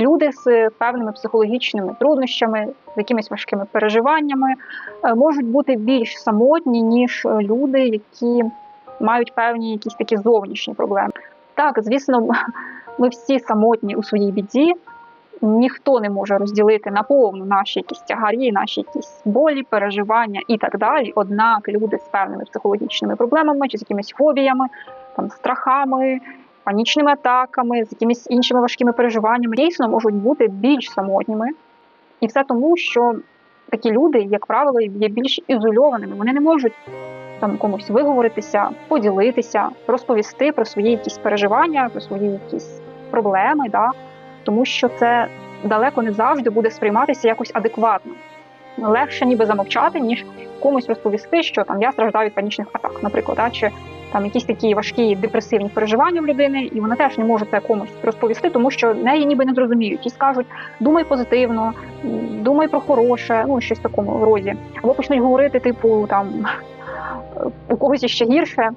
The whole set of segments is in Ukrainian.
люди з певними психологічними труднощами, з якимись важкими переживаннями, е, можуть бути більш самотні, ніж е, люди, які мають певні якісь такі зовнішні проблеми. Так, звісно, ми всі самотні у своїй біді. Ніхто не може розділити наповну наші якісь тягарі, наші якісь болі, переживання і так далі. Однак люди з певними психологічними проблемами чи з якимись фобіями, там страхами, панічними атаками, з якимись іншими важкими переживаннями, дійсно можуть бути більш самотніми. І все тому, що такі люди, як правило, є більш ізольованими. Вони не можуть там комусь виговоритися, поділитися, розповісти про свої якісь переживання, про свої якісь проблеми, да? тому що це далеко не завжди буде сприйматися якось адекватно. Легше ніби замовчати, ніж комусь розповісти, що там я страждаю від панічних атак, наприклад, да? чи там якісь такі важкі депресивні переживання в людини, і вона теж не може це комусь розповісти, тому що неї ніби не зрозуміють. І скажуть, думай позитивно, думай про хороше, ну щось в такому розі. Або почнуть говорити, типу, там у когось іще гірше.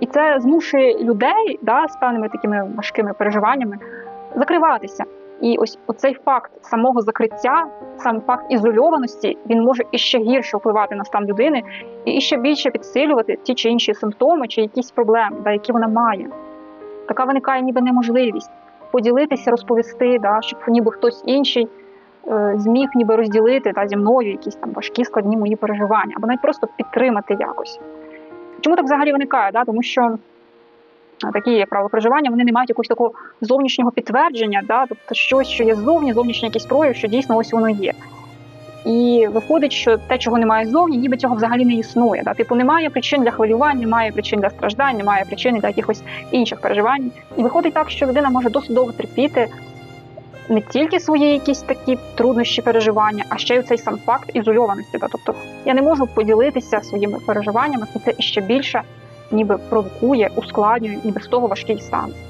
І це змушує людей да, з певними такими важкими переживаннями закриватися. І ось оцей факт самого закриття, сам факт ізольованості, він може іще гірше впливати на стан людини і ще більше підсилювати ті чи інші симптоми, чи якісь проблеми, да, які вона має. Така виникає ніби неможливість поділитися, розповісти, да, щоб ніби хтось інший е, зміг ніби розділити да, зі мною якісь там важкі складні мої переживання, або навіть просто підтримати якось. Чому так взагалі виникає? Да? Тому що такі, як правило, переживання, вони не мають якогось такого зовнішнього підтвердження, да? тобто щось, що є ззовні, зовнішній якийсь прояв, що дійсно ось воно є. І виходить, що те, чого немає ззовні, ніби цього взагалі не існує. Да? Типу, немає причин для хвилювань, немає причин для страждань, немає причин для якихось інших переживань. І виходить так, що людина може досить довго терпіти не тільки свої якісь такі труднощі переживання, а ще й цей сам факт ізольованості. Да? Тобто я не можу поділитися своїми переживаннями, це іще більше ніби провокує, ускладнює, ніби з того важкий стан.